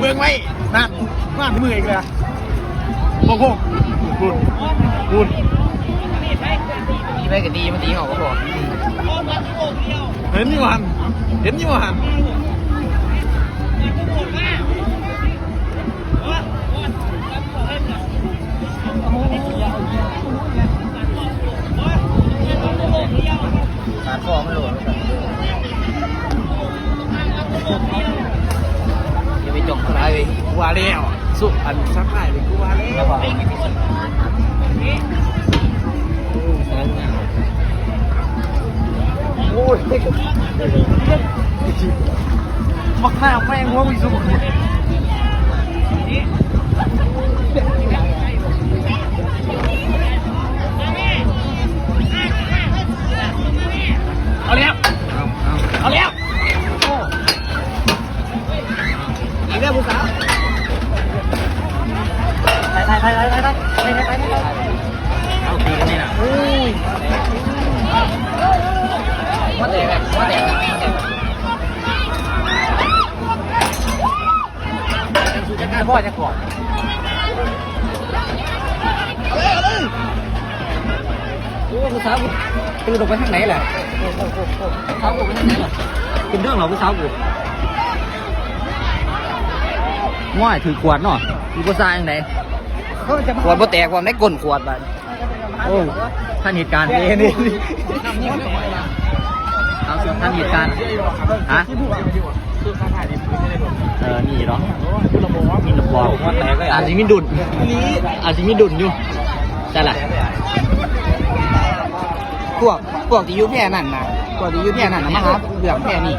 เมืองไว้นั่นนั่นมืออีกเลยโอ้โหพูดพูดดีไปก็ดีมันดีเขาก็บอกเห็นอยู่หันเห็นอยู่หันการฟอมันหลว ว่าแล้วสุอันสักหน่อยเลยกูว่าแล้วโอ้ยมักหน้าแม่งว่ามีสุข เอาตีกันนี่นะโอ้ยมาเตะแบบมาเตะแบบมาเตะพ่อจะก่อดโอ้ผู้สาวกูตื่นออกไปทางไหนแหละสาวกูไปทางไหนล่ะเป็นเรื่องเหรอผู้สาวกูง่ายถือขวดเนาะมีผู้ชายยังไงเขาจะขวดบ่แตกความได้ก้นขวดบัดโอ้ท่านเหตุการณ์นี่นี่นี่เอาสิท่านเหตุการณ์ฮะเออนี่เนาะมีระบอกอาจจะมีดุนอาจจะมีดุนอยู่ใช่แหละพวกพวกที่อยุ่แพร่นั่นนะพวกที่อยุ่แพร่นั่นนะมาหาเรื่องแพร่นี่